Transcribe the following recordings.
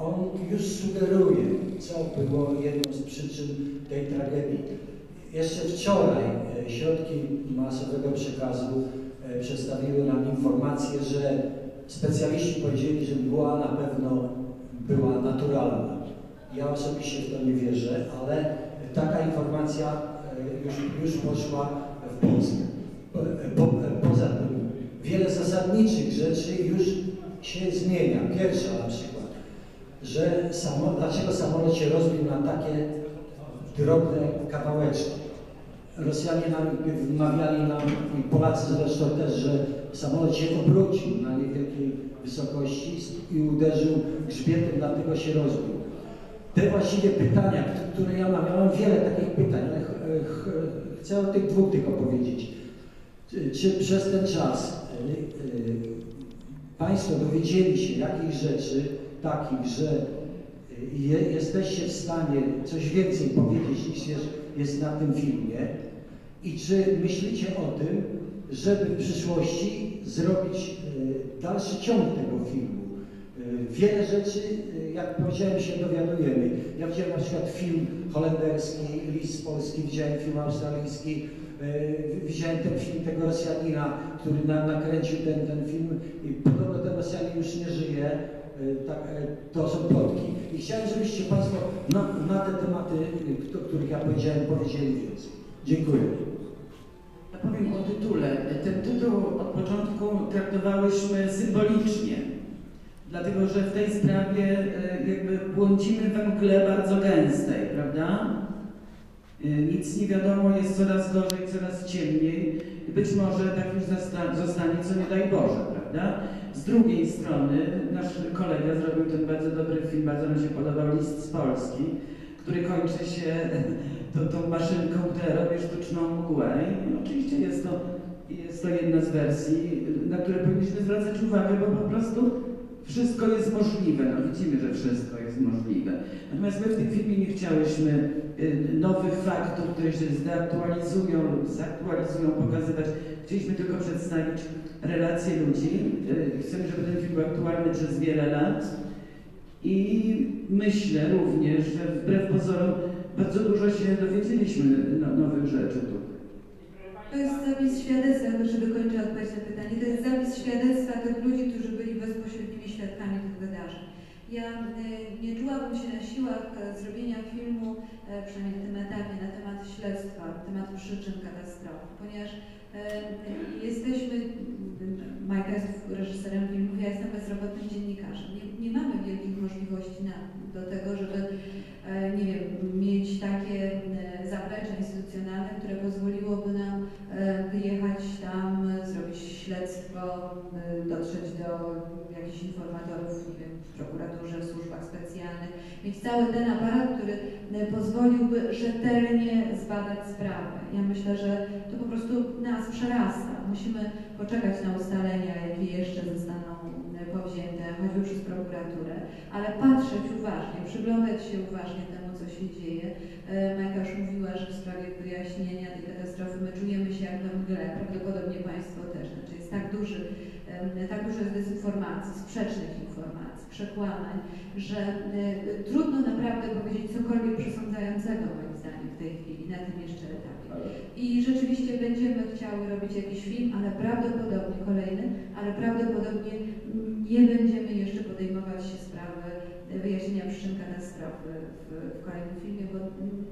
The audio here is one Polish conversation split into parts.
On już sugeruje, co było jedną z przyczyn tej tragedii. Jeszcze wczoraj e, środki masowego przekazu e, przedstawiły nam informację, że specjaliści powiedzieli, że mgła na pewno była naturalna. Ja osobiście w to nie wierzę, ale taka informacja e, już, już poszła w Polskę. Po, po, poza tym wiele zasadniczych rzeczy już się zmienia. Pierwsza na przykład, że samo, dlaczego samolot się rozbił na takie drobne kawałeczki. Rosjanie nam wmawiali nam, i Polacy zresztą też, że samolot się obrócił na niewielkiej wysokości i uderzył grzbietem, dlatego się rozbił. Te właściwie pytania, które ja mam, ja mam wiele takich pytań, ale chcę o tych dwóch tylko powiedzieć. Czy przez ten czas y, y, Państwo dowiedzieli się jakichś rzeczy takich, że je, jesteście w stanie coś więcej powiedzieć niż jest, jest na tym filmie i czy myślicie o tym, żeby w przyszłości zrobić y, dalszy ciąg tego filmu? Y, wiele rzeczy, y, jak powiedziałem, się dowiadujemy. Ja widziałem na przykład film holenderski, list polski, widziałem film australijski, widziałem ten film tego Rosjanina, który na, nakręcił ten, ten film i podobno ten Rosjanin już nie żyje. Tak, to są plotki. I chciałem, żebyście Państwo na, na te tematy, o których ja powiedziałem, powiedzieli więcej. Dziękuję. Ja powiem o tytule. Ten tytuł od początku traktowałyśmy symbolicznie, dlatego że w tej sprawie e, jakby błądzimy we bardzo gęstej, prawda? E, nic nie wiadomo, jest coraz gorzej, coraz ciemniej być może tak już zostanie, co nie daj Boże, prawda? Z drugiej strony nasz kolega zrobił ten bardzo dobry film, bardzo mi się podobał, List z Polski, który kończy się to, tą maszynką, która robi sztuczną mgłę. I oczywiście jest to, jest to jedna z wersji, na które powinniśmy zwracać uwagę, bo po prostu wszystko jest możliwe. No widzimy, że wszystko jest możliwe. Natomiast my w tym filmie nie chciałyśmy y, nowych faktów, które się zdeaktualizują lub zaktualizują, pokazywać. Chcieliśmy tylko przedstawić relacje ludzi. Y, chcemy, żeby ten film był aktualny przez wiele lat. I myślę również, że wbrew pozorom bardzo dużo się dowiedzieliśmy no, nowych rzeczy tu. To jest zapis świadectwa, żeby kończyć odpowiedź na pytanie, to jest zapis świadectwa tych ludzi, którzy wydarzeń. Ja e, nie czułabym się na siłach e, zrobienia filmu, e, przynajmniej na tym etapie, na temat śledztwa, na temat przyczyn katastrofy, ponieważ jesteśmy, Majka jest reżyserem filmów, ja jestem bezrobotnym dziennikarzem. Nie, nie mamy wielkich możliwości jakichś informatorów, nie wiem, w prokuraturze, w służbach specjalnych, mieć cały ten aparat, który pozwoliłby rzetelnie zbadać sprawę. Ja myślę, że to po prostu nas przerasta. Musimy poczekać na ustalenia, jakie jeszcze zostaną powzięte, choćby przez prokuraturę, ale patrzeć uważnie, przyglądać się uważnie temu, co się dzieje. Majka już mówiła, że w sprawie wyjaśnienia tej katastrofy my czujemy się jak we mgle, prawdopodobnie Państwo też. Znaczy jest tak duży, tak dużo jest dezinformacji, sprzecznych informacji, przekłamań, że trudno naprawdę powiedzieć cokolwiek przesądzającego moim zdaniem w tej chwili, na tym jeszcze etapie. I rzeczywiście będziemy chciały robić jakiś film, ale prawdopodobnie kolejny, ale prawdopodobnie nie będziemy jeszcze podejmować się sprawy wyjaśnienia przyczyn katastrofy w, w kolejnym filmie, bo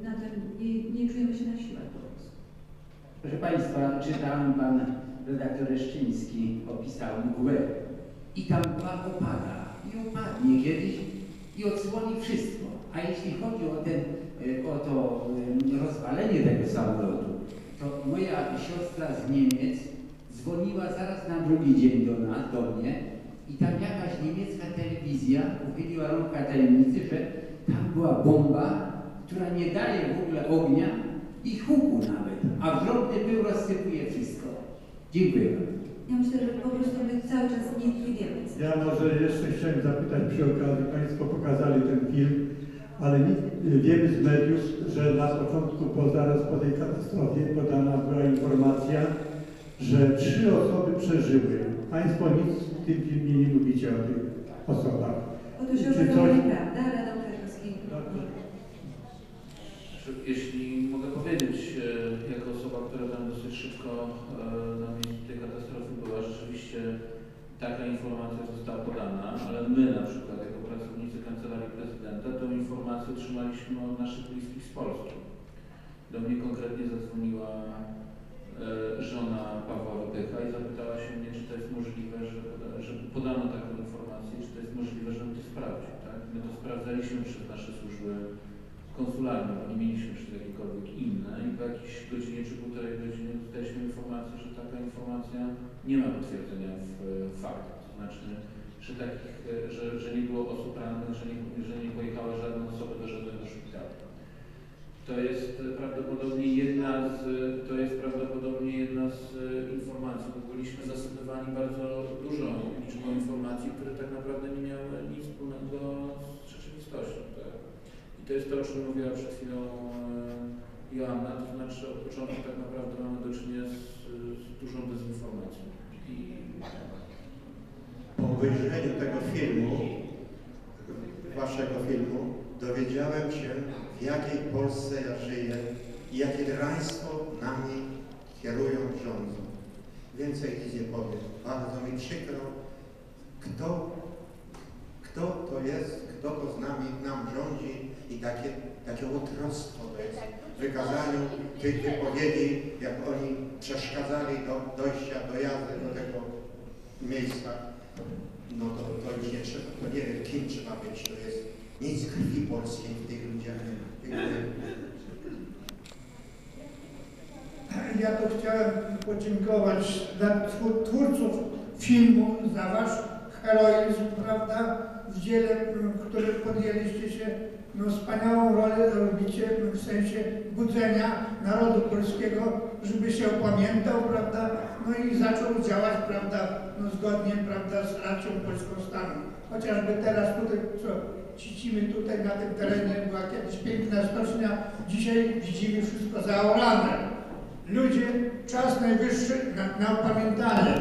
na tym nie, nie czujemy się na siłach po prostu. Proszę Państwa, czytałem Pan redaktor Reszczyński opisał mgłę i tam była opada i opadnie kiedyś i odsłoni wszystko. A jeśli chodzi o, ten, o to rozwalenie tego samolotu, to moja siostra z Niemiec dzwoniła zaraz na drugi dzień do nas, do mnie i tam jakaś niemiecka telewizja uchyliła rąbka tajemnicy, że tam była bomba, która nie daje w ogóle ognia i huku nawet, a wrzątny pył rozsypuje wszystko. Dziękuję. Ja myślę, że po prostu my cały czas nie, nie wiemy. Ja może jeszcze chciałem zapytać przy okazji, Państwo pokazali ten film, ale wiemy z mediów, że na początku, po, zaraz po tej katastrofie podana była informacja, że trzy osoby przeżyły. Państwo nic w tym filmie nie mówicie o tych osobach. się Czy coś- nieprawda, ale Adam Kwiatkowski... Jeśli mogę powiedzieć, e, jako osoba, która tam dosyć szybko rzeczywiście taka informacja została podana, ale my na przykład jako pracownicy Kancelarii Prezydenta tą informację otrzymaliśmy od naszych bliskich z Polski. Do mnie konkretnie zadzwoniła e, żona Pawła Wypycha i zapytała się mnie, czy to jest możliwe, że, poda- że podano taką informację, czy to jest możliwe, żebym to sprawdził. Tak? My to sprawdzaliśmy przez nasze służby konsularne, nie mieliśmy i po jakiejś godzinie czy półtorej godziny dostaliśmy informację, że taka informacja nie ma potwierdzenia w e, faktach. To znaczy, że, takich, e, że, że nie było osób rannych, że nie, że nie pojechały żadne osoby do żadnego szpitala. To jest e, prawdopodobnie jedna z, to jest prawdopodobnie jedna z informacji, bo byliśmy zasypywani bardzo dużą liczbą informacji, które tak naprawdę nie miały nic wspólnego z rzeczywistością. Tak? I to jest to, o czym mówiła przed chwilą Joanna, to znaczy od początku tak naprawdę mamy do czynienia z, z dużą dezinformacją. I Po obejrzeniu tego filmu, waszego filmu, dowiedziałem się, w jakiej Polsce ja żyję i jakie draństwo nami kierują, rządzą. Więcej nic nie powiem. Bardzo mi przykro, kto, kto to jest, kto to z nami, nam rządzi i takie, takie łotrostwo to jest w wykazaniu tych wypowiedzi, jak oni przeszkadzali do dojścia, dojazdy do tego miejsca no to, to już nie trzeba, to nie wiem kim trzeba być, to jest nic krwi polskiej w tych ludziach. Ja to chciałem podziękować dla twór- twórców filmu za wasz heroizm, prawda, w dziele, m, które podjęliście się, no wspaniałą rolę robicie m, w sensie budzenia narodu polskiego, żeby się opamiętał, prawda, no i zaczął działać, prawda, no zgodnie, prawda, z racją polską stanu. Chociażby teraz tutaj, co cicimy tutaj na tym terenie, była kiedyś piękna stocznia, dzisiaj widzimy wszystko zaorane. Ludzie, czas najwyższy na, na opamiętanie.